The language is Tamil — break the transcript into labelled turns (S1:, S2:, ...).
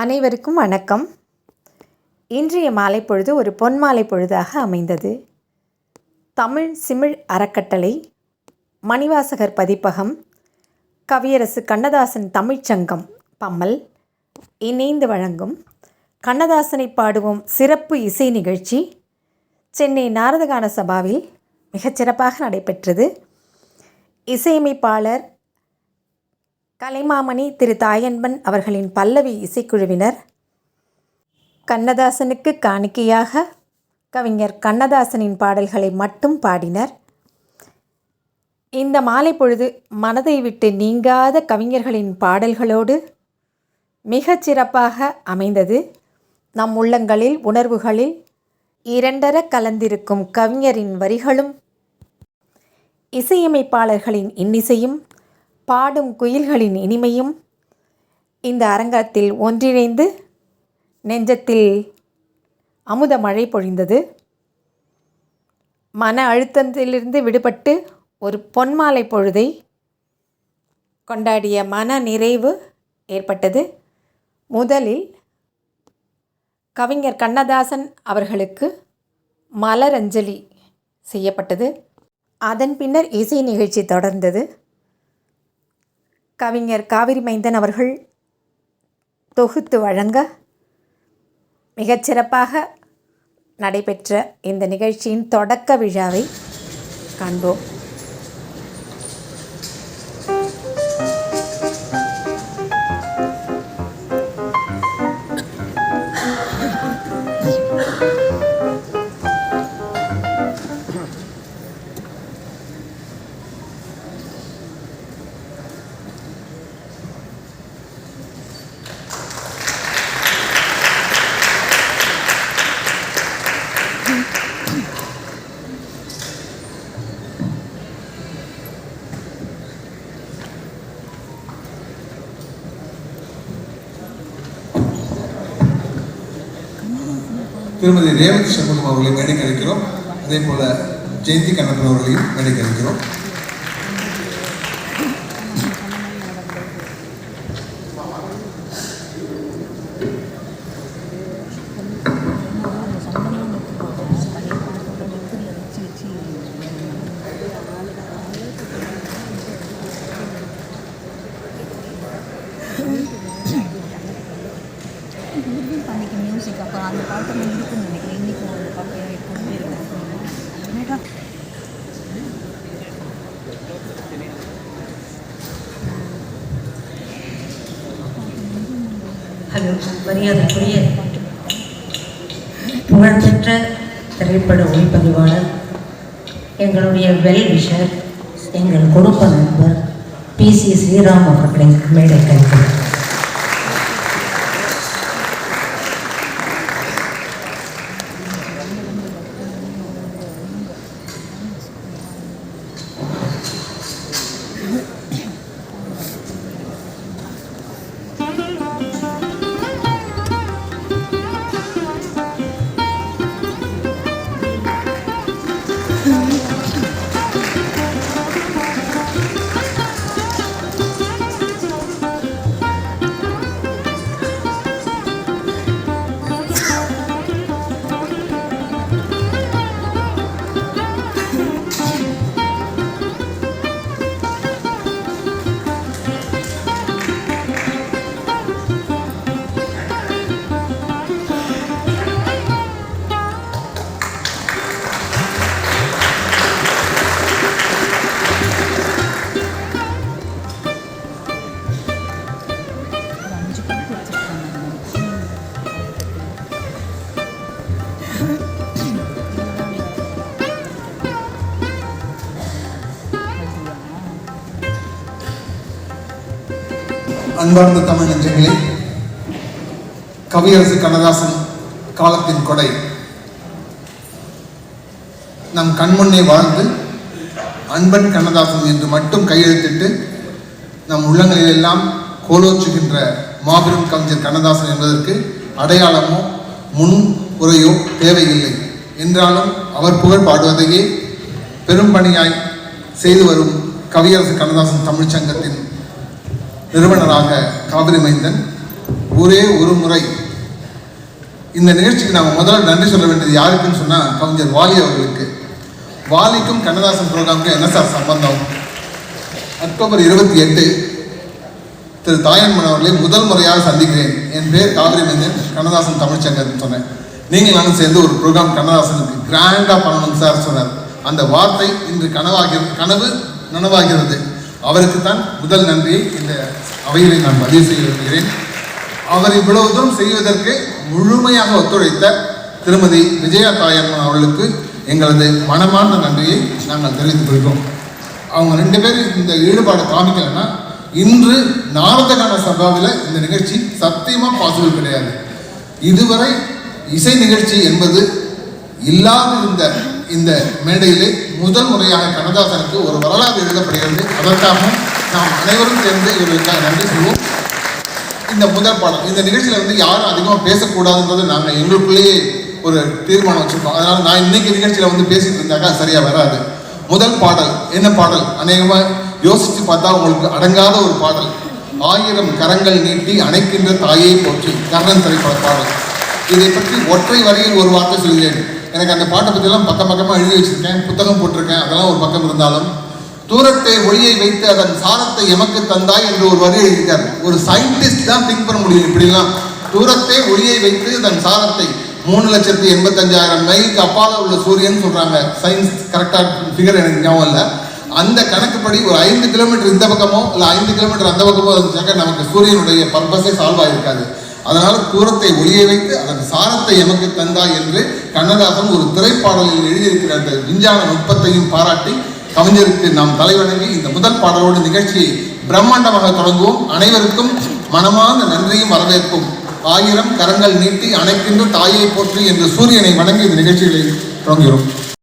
S1: அனைவருக்கும் வணக்கம். இன்றைய மாலை பொழுது ஒரு பொன் மாலை பொழுதாக அமைந்தது. தமிழ் சிமிழ் அறக்கட்டளை மணிவாசகர் பதிப்பகம் கவியரசு கண்ணதாசன் தமிழ்ச்சங்கம் பம்மல் இணைந்து வழங்கும் கண்ணதாசனை பாடுவோம் சிறப்பு இசை நிகழ்ச்சி சென்னை நாரதகான சபாவில் மிகச்சிறப்பாக நடைபெற்றது. இசையமைப்பாளர் கலைமாமணி திரு. தாயன்பன் அவர்களின் பல்லவி இசைக்குழுவினர். கண்ணதாசனுக்கு காணிக்கையாக கவிஞர் கண்ணதாசனின் பாடல்களை மட்டும் பாடினர். இந்த மாலை பொழுது மனதை விட்டு நீங்காத கவிஞர்களின் பாடல்களோடு மிகச் சிறப்பாக அமைந்தது. நம் உள்ளங்களில் உணர்வுகளில் இரண்டர கலந்திருக்கும் கவிஞரின் வரிகளும் இசையமைப்பாளர்களின் இன்னிசையும் பாடும் குயில்களின் இனிமையும் இந்த அரங்கத்தில் ஒன்றிணைந்து நெஞ்சத்தில் அமுத மழை பொழிந்தது. மன அழுத்தத்திலிருந்து விடுபட்டு ஒரு பொன்மாலை பொழுதை கொண்டாடிய மன நிறைவு ஏற்பட்டது. முதலில் கவிஞர் கண்ணதாசன் அவர்களுக்கு மலரஞ்சலி செய்யப்பட்டது. அதன் பின்னர் இசை நிகழ்ச்சி தொடர்ந்தது. கவிஞர் காவிரி மைந்தன் அவர்கள் தொகுத்து வழங்க மிகச்சிறப்பாக நடைபெற்ற இந்த நிகழ்ச்சியின் தொடக்க விழாவை காண்போம்.
S2: திருமதி ரேவதி சண்முகம் அவர்களையும் மேடைக்கு அழைக்கிறோம் அதே போல் ஜெயந்தி கண்ணப்பன் அவர்களையும் மேடைக்கு அழைக்கிறோம்
S3: அந்த பாட்டு இருக்குன்னு நினைக்கிறேன். இன்றைக்கும் அந்த பாட்டு எப்பவுமே இருக்கும்
S4: ஹலோ மரியாதைக்குரிய புகழ்பெற்ற திரைப்பட ஒளிப்பதிவாளர் எங்களுடைய வெல் விஷர் எங்கள் குடும்ப நண்பர் பி சி ஸ்ரீராம் அவர்களை மேடை கழிக்கிறேன்
S2: அன்பார்ந்த தமிழ் நெஞ்சங்களே கவியரசு கண்ணதாசன் காலத்தின் கொடை. நம் கண்முன்னே வாழ்ந்து அன்பன் கண்ணதாசன் என்று மட்டும் கையெழுத்திட்டு நம் உள்ளங்களிலெல்லாம் கோலோச்சுகின்ற மாபெரும் கவிஞர் கண்ணதாசன் என்பதற்கு அடையாளமோ முன் உரையோ தேவையில்லை. என்றாலும் அவர் புகழ் பாடுவதையே பெரும் பணியாய் செய்து வரும் கவியரசு கண்ணதாசன் தமிழ்ச்சங்கத்தின் நிறுவனராக காவிரி மைந்தன் ஒரே ஒரு முறை இந்த நிகழ்ச்சிக்கு நாம் முதல்ல நன்றி சொல்ல வேண்டியது யாருக்குன்னு சொன்னால் கவிஞர் வாலி அவர்களுக்கு. வாலிக்கும் கண்ணதாசன் ப்ரோக்ராமுக்கும் என்ன சார் சம்பந்தம்? அக்டோபர் இருபத்தி எட்டு திரு தாயன்மன் அவர்களை முதல் முறையாக சந்திக்கிறேன். என் பேர் காவிரி மைந்தன் கண்ணதாசன் தமிழ்ச்சங்கர்னு சொன்னேன். நீங்கள் நானும் சேர்ந்து ஒரு ப்ரோக்ராம் கண்ணதாசனுக்கு கிராண்டாக பண்ணணும் சார் சொன்னார். அந்த வார்த்தை இன்று கனவாகிறது கனவு நனவாகிறது. அவருக்கு தான் முதல் நன்றியை இந்த அவையிலே நான் பதிவு செய்ய விரும்புகிறேன். அவர் இவ்வளவு தூரம் செய்வதற்கு முழுமையாக ஒத்துழைத்த திருமதி விஜயா தாயம்மன் அவர்களுக்கு எங்களது மனமார்ந்த நன்றியை நாங்கள் தெரிவித்துக் கொள்கிறோம். அவங்க ரெண்டு பேரும் இந்த ஈடுபாடு காமிக்கலைன்னா இன்று நாரதகான சபாவில் இந்த நிகழ்ச்சி சத்தியமாக பாசிபிள் கிடையாது. இதுவரை இசை நிகழ்ச்சி என்பது இல்லாத இந்த இந்த மேடையிலே முதல் முறையாக கண்ணதாசனுக்கு ஒரு வரலாறு எழுதப்படுகிறது. அதற்காகவும் நாம் அனைவரும் சேர்ந்து இவர்களுக்காக நன்றி சொல்வோம். இந்த முதல் பாடம் இந்த நிகழ்ச்சியில் வந்து யாரும் அதிகமாக பேசக்கூடாதுன்றது நாங்கள் எங்களுக்குள்ளேயே ஒரு தீர்மானம் வச்சுருக்கோம். அதனால் நான் இன்னைக்கு நிகழ்ச்சியில் வந்து பேசிட்டு இருந்தாக்கா சரியாக வராது. முதல் பாடல் என்ன பாடல்? அநேகமாக யோசித்து பார்த்தா உங்களுக்கு அடங்காத ஒரு பாடல். ஆயிரம் கரங்கள் நீட்டி அணைக்கின்ற தாயை போற்றி கர்ணன் திரைப்பட பாடல். இதை பற்றி ஒற்றை வரையில் ஒரு வார்த்தை சொல்கிறேன். எனக்கு அந்த பாட்டை பற்றியெல்லாம் பக்கம் பக்கமாக எழுதி வச்சுருக்கேன் புத்தகம் போட்டிருக்கேன் அதெல்லாம் ஒரு பக்கம் இருந்தாலும் தூரத்தை ஒளியை வைத்து அதன் சாரத்தை எமக்கு தந்தாய் என்று ஒரு வரி எழுதியிருக்காரு. ஒரு சயின்டிஸ்ட் தான் திங்க் பண்ண முடியும் இப்படிலாம். தூரத்தை ஒளியை வைத்து அதன் சாரத்தை மூணு லட்சத்தி எண்பத்தஞ்சாயிரம் மைலுக்கு அப்பால உள்ள சூரியன் சொல்றாங்க. சயின்ஸ் கரெக்டாக ஃபிகர் எனக்கு ஞாபகம் இல்லை. அந்த கணக்குப்படி ஒரு ஐந்து கிலோமீட்டர் இந்த பக்கமோ இல்லை ஐந்து கிலோமீட்டர் அந்த பக்கமோ இருந்துச்சாக்க நமக்கு சூரியனுடைய பர்பஸே சால்வ் ஆகிருக்காது அதனால் தூரத்தை ஒளிய வைத்து அதன் சாரத்தை எமக்கு தந்தாய் என்று கண்ணதாசன் ஒரு திரைப்பாடலில் எழுதியிருக்கிற அந்த விஞ்ஞான நுட்பத்தையும் பாராட்டி கவிஞருக்கு நாம் தலைவணங்கி இந்த முதல் பாடலோடு நிகழ்ச்சியை பிரம்மாண்டமாக தொடங்குவோம். அனைவருக்கும் மனமார்ந்த நன்றியும் வரவேற்பும். ஆயிரம் கரங்கள் நீட்டி அனைக்கின்ற தாயை போற்றி என்று சூரியனை வணங்கி இந்த நிகழ்ச்சிகளை தொடங்குகிறோம்.